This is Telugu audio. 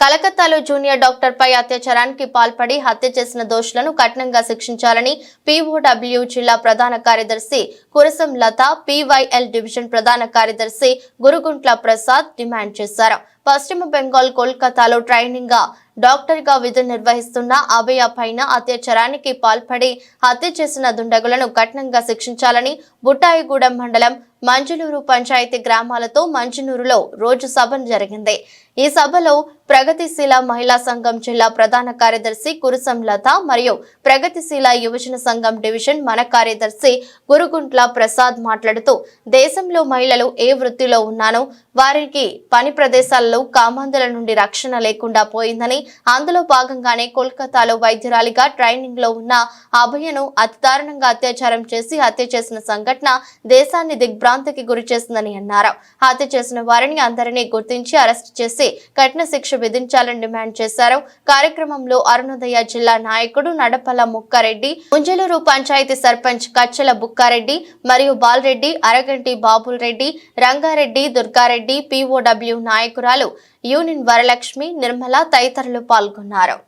కలకత్తాలో జూనియర్ డాక్టర్ పై అత్యాచారానికి పాల్పడి హత్య చేసిన దోషులను కఠినంగా శిక్షించాలని పీఓడబ్ల్యూ జిల్లా ప్రధాన కార్యదర్శి కురసం లత పీవైఎల్ డివిజన్ ప్రధాన కార్యదర్శి గురుగుంట్ల ప్రసాద్ డిమాండ్ చేశారు. పశ్చిమ బెంగాల్ కోల్కతాలో ట్రైనింగ్గా డాక్టర్గా విధులు నిర్వహిస్తున్న అభయ పైన అత్యాచారానికి పాల్పడి హత్య చేసిన దుండగులను కఠినంగా శిక్షించాలని బుట్టాయిగూడెం మండలం మంజునూరు పంచాయతీ గ్రామాలతో మంజునూరులో రోజు సభ జరిగింది. ఈ సభలో ప్రగతిశీల మహిళా సంఘం జిల్లా ప్రధాన కార్యదర్శి కురుసం లత మరియు ప్రగతిశీల యువజన సంఘం డివిజన్ మన కార్యదర్శి గురుగుంట్ల ప్రసాద్ మాట్లాడుతూ దేశంలో మహిళలు ఏ వృత్తిలో ఉన్నానో వారికి పని ప్రదేశాలలో కామాంధుల నుండి రక్షణ లేకుండా పోయిందని అందులో భాగంగానే కోల్కతాలో వైద్యురాలిగా ట్రైనింగ్లో ఉన్న అభయను అతి దారుణంగా అత్యాచారం చేసి హత్య చేసిన సంఘటన దేశాన్ని దిగ్భ్రాంతికి గురి చేసిందని అన్నారు. హత్య చేసిన వారిని అందరినీ గుర్తించి అరెస్ట్ చేసి కఠిన శిక్ష విధించాలని డిమాండ్ చేశారు. కార్యక్రమంలో అరుణోదయ జిల్లా నాయకుడు నడపల ముక్కారెడ్డి ముంజలూరు పంచాయతీ సర్పంచ్ కచ్చల బుక్కారెడ్డి మరియు బాలరెడ్డి అరగంటి బాబుల్ రెడ్డి రంగారెడ్డి దుర్గారెడ్డి పీఓడబ్ల్యూ నాయకురాలు యూనియన్ వరలక్ష్మి నిర్మల తదితరులు పాల్గొన్నారు.